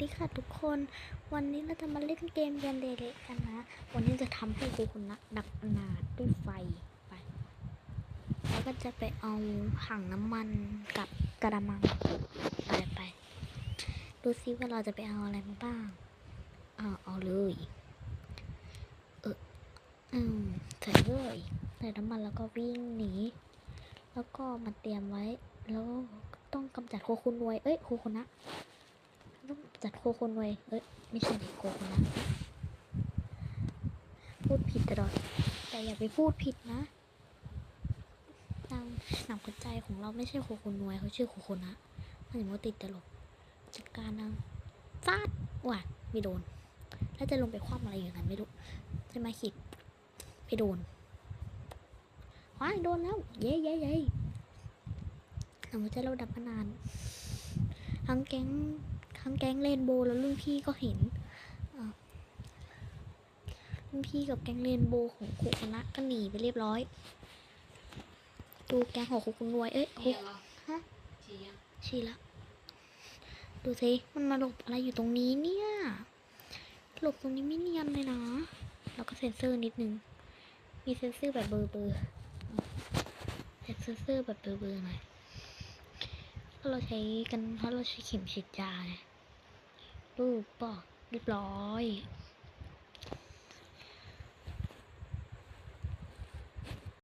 ดีค่ะทุกคน วันนี้เราจะมาเล่นเกมยันเดเละกันนะ วันนี้จะทำให้ครูคนนะดับอนาด้วยไฟไป แล้วก็จะไปเอาถังน้ำมันกับกระมังไปไปดูซิว่าเราจะไปเอาอะไรมาบ้าง เอาเอาเลย เอออืมใส่เลยใส่น้ำมันแล้วก็วิ่งหนี แล้วก็มาเตรียมไว้ แล้วต้องกำจัดโคคุณไว้เอ้ยโคคุณนะ จัดโคคนไว้เอ้ย ไม่ใช่ดิโคคนนะ พูดผิดตลอด แต่อย่าไปพูดผิดนะนางหนังหัวใจของเราไม่ใช่โคคนนวยเขาชื่อโคคนนะมันถึงว่าติดตลก จัดการนางฟาดว่ะไม่โดน แล้วจะลงไปคว่ำอะไรอย่างนั้นไม่รู้จะมาขิดไปโดนว้ายโดนแล้ว เย้เย้เย้หนังหัวใจเราดับมานานทั้งแก๊ง ทั้งแก๊งเรนโบว์แล้วรุ่นพี่ก็เห็นอะรุ่นพี่กับแก๊งเรนโบว์ของคุคณะก็หนีไปเรียบร้อย ดูแก๊งของคุคุณรวย เอ้ยคุเชียร์เหรอฮะเชียร์ชีละ ดูสิมันมาหลบอะไรอยู่ตรงนี้เนี่ย หลบตรงนี้ไม่เนียนเลยนะ แล้วก็เซ็นเซอร์นิดนึง มีเซ็นเซอร์แบบเบอร์เบอร์เซ็นเซอร์แบบเบอร์เบอร์หน่อยถ้าเราใช้กันถ้าเราใช้เข็มฉีดยาไงรู ปปอกเรียบร้อย